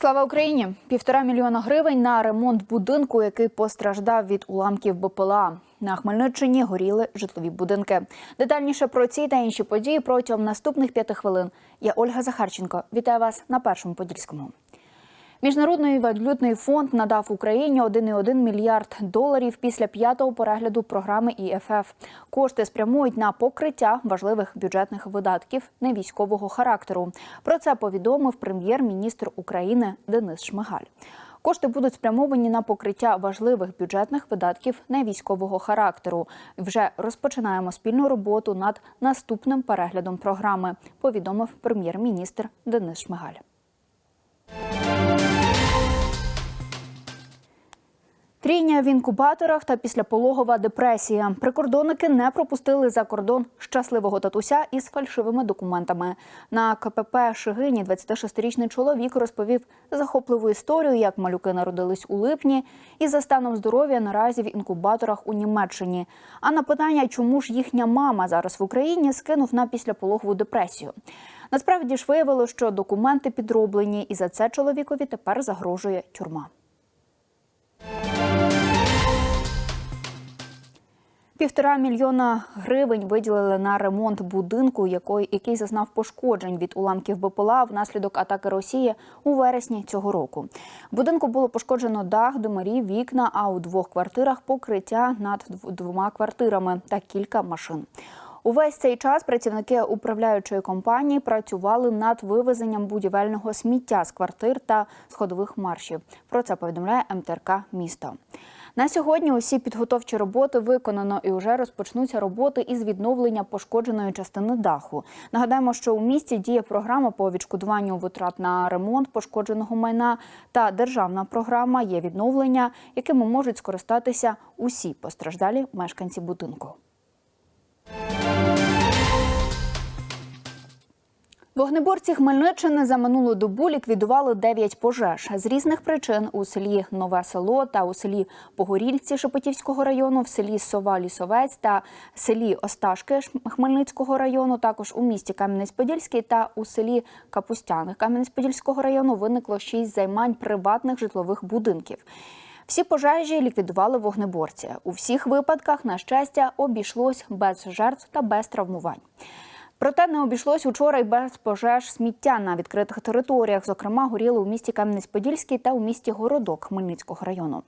Слава Україні! Півтора мільйона гривень на ремонт будинку, який постраждав від уламків БПЛА. На Хмельниччині горіли житлові будинки. Детальніше про ці та інші події протягом наступних п'яти хвилин. Я Ольга Захарченко. Вітаю вас на першому подільському. Міжнародний валютний фонд надав Україні 1,1 мільярд доларів після п'ятого перегляду програми ІФФ. Кошти спрямують на покриття важливих бюджетних видатків невійськового характеру. Про це повідомив прем'єр-міністр України Денис Шмигаль. Кошти будуть спрямовані на покриття важливих бюджетних видатків невійськового характеру. Вже розпочинаємо спільну роботу над наступним переглядом програми. Повідомив прем'єр-міністр Денис Шмигаль. Трійня в інкубаторах та післяпологова депресія. Прикордонники не пропустили за кордон щасливого татуся із фальшивими документами. На КПП Шигині 26-річний чоловік розповів захопливу історію, як малюки народились у липні, і за станом здоров'я наразі в інкубаторах у Німеччині. А на питання, чому ж їхня мама зараз в Україні, скинув на післяпологову депресію. Насправді ж виявилося, що документи підроблені, і за це чоловікові тепер загрожує тюрма. Півтора мільйона гривень виділили на ремонт будинку, який, зазнав пошкоджень від уламків БПЛА внаслідок атаки Росії у вересні цього року. Будинку було пошкоджено дах, димарі, вікна, а у двох квартирах покриття над двома квартирами та кілька машин. Увесь цей час працівники управляючої компанії працювали над вивезенням будівельного сміття з квартир та сходових маршів. Про це повідомляє МТРК місто. На сьогодні усі підготовчі роботи виконано і вже розпочнуться роботи із відновлення пошкодженої частини даху. Нагадаємо, що у місті діє програма по відшкодуванню витрат на ремонт пошкодженого майна та державна програма є відновлення, якими можуть скористатися усі постраждалі мешканці будинку. Вогнеборці Хмельниччини за минулу добу ліквідували 9 пожеж з різних причин у селі Нове Село та у селі Погорільці Шепетівського району, в селі Сова Лісовець та селі Осташки Хмельницького району. Також у місті Кам'янець-Подільський та у селі Капустяни Кам'янець-Подільського району виникло 6 займань приватних житлових будинків. Всі пожежі ліквідували вогнеборці. У всіх випадках, на щастя, обійшлось без жертв та без травмувань. Проте не обійшлось учора й без пожеж сміття на відкритих територіях. Зокрема, горіли у місті Кам'янець-Подільський та у місті Городок Хмельницького району.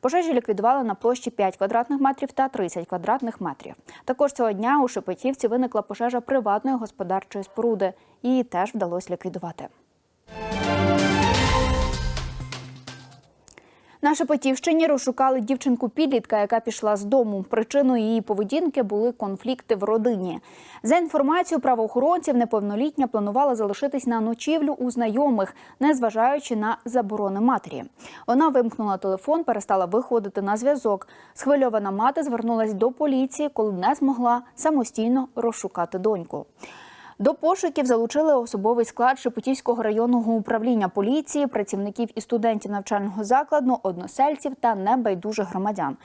Пожежі ліквідували на площі 5 квадратних метрів та 30 квадратних метрів. Також цього дня у Шепетівці виникла пожежа приватної господарчої споруди. Її теж вдалося ліквідувати. На Шепетівщині розшукали дівчинку-підлітка, яка пішла з дому. Причиною її поведінки були конфлікти в родині. За інформацією правоохоронців, неповнолітня планувала залишитись на ночівлю у знайомих, незважаючи на заборони матері. Вона вимкнула телефон, перестала виходити на зв'язок. Схвильована мати звернулась до поліції, коли не змогла самостійно розшукати доньку. До пошуків залучили особовий склад Шепетівського районного управління поліції, працівників і студентів навчального закладу, односельців та небайдужих громадян.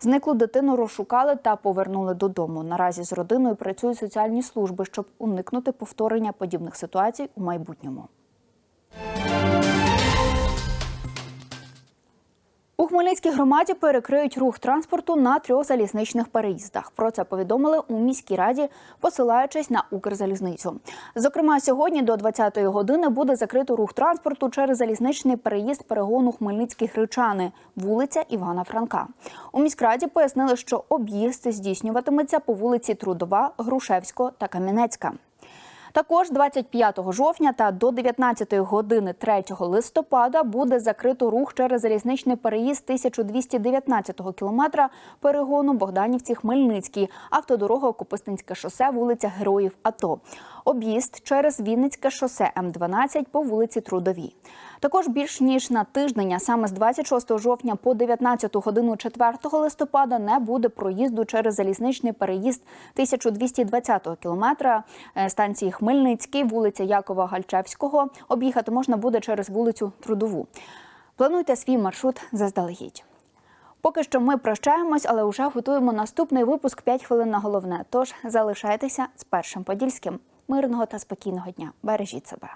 Зниклу дитину розшукали та повернули додому. Наразі з родиною працюють соціальні служби, щоб уникнути повторення подібних ситуацій у майбутньому. Хмельницькій громаді перекриють рух транспорту на трьох залізничних переїздах. Про це повідомили у міській раді, посилаючись на Укрзалізницю. Зокрема, сьогодні до 20-ї години буде закрито рух транспорту через залізничний переїзд перегону Хмельницькі Гречани, вулиця Івана Франка. У міськраді пояснили, що об'їзд здійснюватиметься по вулиці Трудова, Грушевського та Кам'янецька. Також 25 жовтня та до 19 години 3 листопада буде закрито рух через залізничний переїзд 1219 кілометра перегону Богданівці Хмельницький, автодорога Копистинське шосе, вулиця Героїв АТО. Об'їзд через Вінницьке шосе М12 по вулиці Трудовій. Також більш ніж на тиждень, а саме з 26 жовтня по 19 годину 4 листопада не буде проїзду через залізничний переїзд 1220 кілометра е, станції Хмельницький, вулиця Якова Гальчевського. Об'їхати можна буде через вулицю Трудову. Плануйте свій маршрут заздалегідь. Поки що ми прощаємось, але вже готуємо наступний випуск «5 хвилин на головне. Тож залишайтеся з першим подільським. Мирного та спокійного дня. Бережіть себе.